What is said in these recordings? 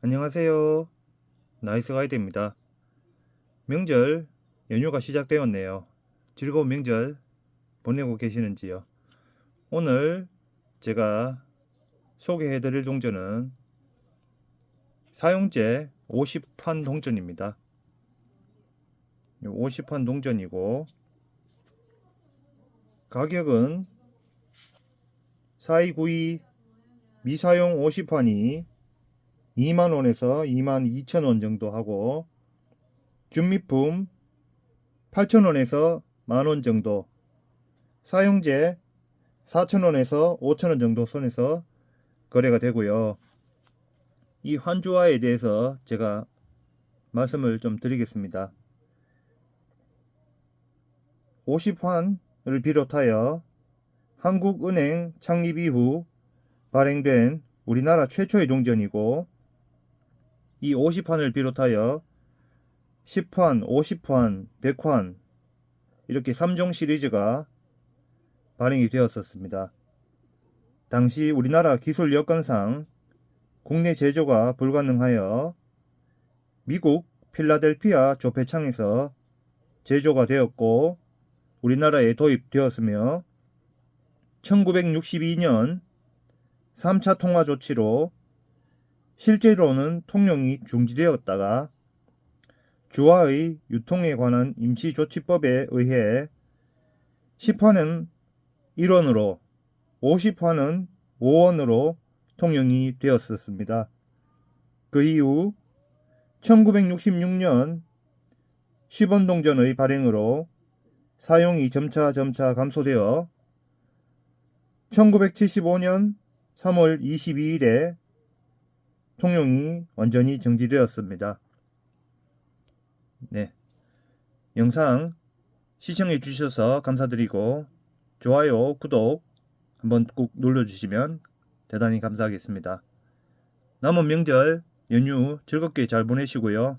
안녕하세요. 나이스 가이드입니다. 명절 연휴가 시작되었네요. 즐거운 명절 보내고 계시는지요? 오늘 제가 소개해 드릴 동전은 사용제 50판 동전입니다. 50판 동전이고 가격은 4292 미사용 50판이 2만 원에서 2만 2천 원 정도 하고 준미품 8천 원에서 만 원 정도 사용제 4천 원에서 5천 원 정도 선에서 거래가 되고요. 이 환주화에 대해서 제가 말씀을 좀 드리겠습니다. 50환을 비롯하여 한국은행 창립 이후 발행된 우리나라 최초의 동전이고 이 50환을 비롯하여 10환, 50환, 100환 이렇게 3종 시리즈가 발행이 되었었습니다. 당시 우리나라 기술 여건상 국내 제조가 불가능하여 미국 필라델피아 조폐창에서 제조가 되었고 우리나라에 도입되었으며 1962년 3차 통화 조치로 실제로는 통용이 중지되었다가 주화의 유통에 관한 임시조치법에 의해 10화는 1원으로 50화는 5원으로 통용이 되었었습니다. 그 이후 1966년 10원 동전의 발행으로 사용이 점차 점차 감소되어 1975년 3월 22일에 통용이 완전히 정지되었습니다. 네. 영상 시청해 주셔서 감사드리고 좋아요, 구독 한번 꼭 눌러주시면 대단히 감사하겠습니다. 남은 명절 연휴 즐겁게 잘 보내시고요.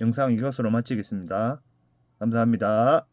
영상 이것으로 마치겠습니다. 감사합니다.